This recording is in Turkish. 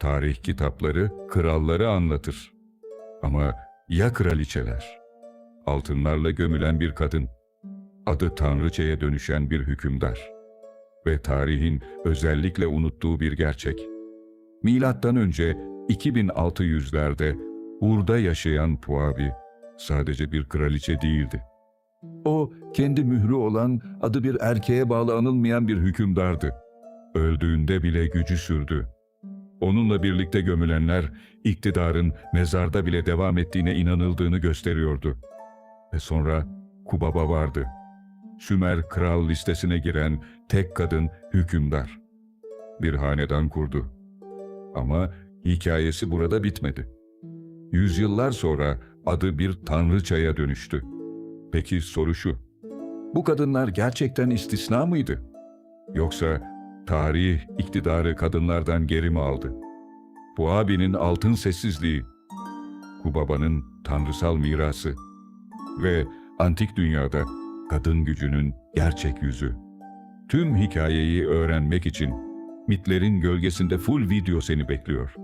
Tarih kitapları kralları anlatır. Ama ya kraliçeler? Altınlarla gömülen bir kadın, adı tanrıçaya dönüşen bir hükümdar ve tarihin özellikle unuttuğu bir gerçek. Milattan önce 2600'lerde Ur'da yaşayan Puabi sadece bir kraliçe değildi. O kendi mührü olan adı bir erkeğe bağlı anılmayan bir hükümdardı. Öldüğünde bile gücü sürdü. Onunla birlikte gömülenler iktidarın mezarda bile devam ettiğine inanıldığını gösteriyordu. Ve sonra Kubaba vardı. Sümer kral listesine giren tek kadın hükümdar. Bir hanedan kurdu. Ama hikayesi burada bitmedi. Yüzyıllar sonra adı bir tanrıçaya dönüştü. Peki soru şu. Bu kadınlar gerçekten istisna mıydı? Yoksa tarih iktidarı kadınlardan geri mi aldı? Bu abinin altın sessizliği, Kubaba'nın tanrısal mirası ve antik dünyada kadın gücünün gerçek yüzü. Tüm hikayeyi öğrenmek için mitlerin gölgesinde full video seni bekliyor.